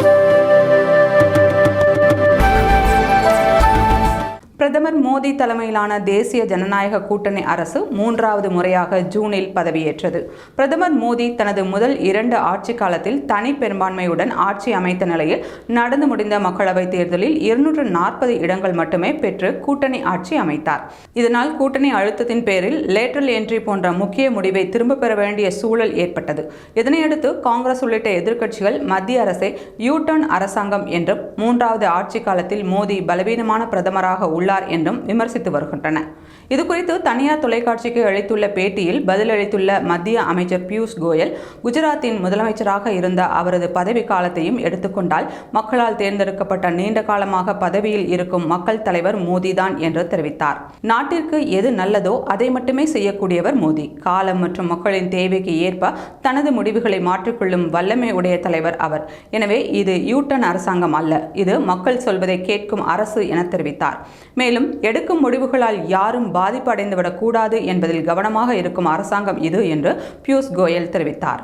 Thank you. பிரதமர் மோடி தலைமையிலான தேசிய ஜனநாயக கூட்டணி அரசு மூன்றாவது முறையாக ஜூனில் பதவியேற்றது. பிரதமர் மோடி தனது முதல் இரண்டு ஆட்சி காலத்தில் தனி பெரும்பான்மையுடன் ஆட்சி அமைத்த நிலையில் நடந்து முடிந்த மக்களவைத் தேர்தலில் இருநூற்று நாற்பது இடங்கள் மட்டுமே பெற்று கூட்டணி ஆட்சி அமைத்தார். இதனால் கூட்டணி அழுத்தத்தின் பேரில் லேட்டரல் என்ட்ரி போன்ற முக்கிய முடிவை திரும்பப் பெற வேண்டிய சூழல் ஏற்பட்டது. இதனையடுத்து காங்கிரஸ் உள்ளிட்ட எதிர்க்கட்சிகள் மத்திய அரசை யூ டர்ன் அரசாங்கம் என்றும் மூன்றாவது ஆட்சி காலத்தில் மோடி பலவீனமான பிரதமராக உள்ள உள்ளார் என்றும் விமர்சித்து வருகின்றன. இதுகுறித்து தனியார் தொலைக்காட்சிக்கு அளித்துள்ள பேட்டியில் பதிலளித்துள்ள மத்திய அமைச்சர் பியூஷ் கோயல் குஜராத்தின் முதலமைச்சராக இருந்த அவரது பதவி காலத்தையும் எடுத்துக்கொண்டால் மக்களால் தேர்ந்தெடுக்கப்பட்ட நீண்ட காலமாக பதவியில் இருக்கும் மக்கள் தலைவர் மோதிதான் என்று தெரிவித்தார். நாட்டிற்கு எது நல்லதோ அதை மட்டுமே செய்யக்கூடியவர் மோடி காலம் மற்றும் மக்களின் தேவைக்கு ஏற்ப தனது முடிவுகளை மாற்றிக்கொள்ளும் வல்லமை உடைய தலைவர் அவர். எனவே இது யூட்டன் அரசாங்கம் அல்ல இது மக்கள் சொல்வதை கேட்கும் அரசு என தெரிவித்தார். மேலும் எடுக்கும் முடிவுகளால் யாரும் பாதிப்பு அடைந்துவிடக்கூடாது என்பதில் கவனமாக இருக்கும் அரசாங்கம் இது என்று பியூஷ் கோயல் தெரிவித்தார்.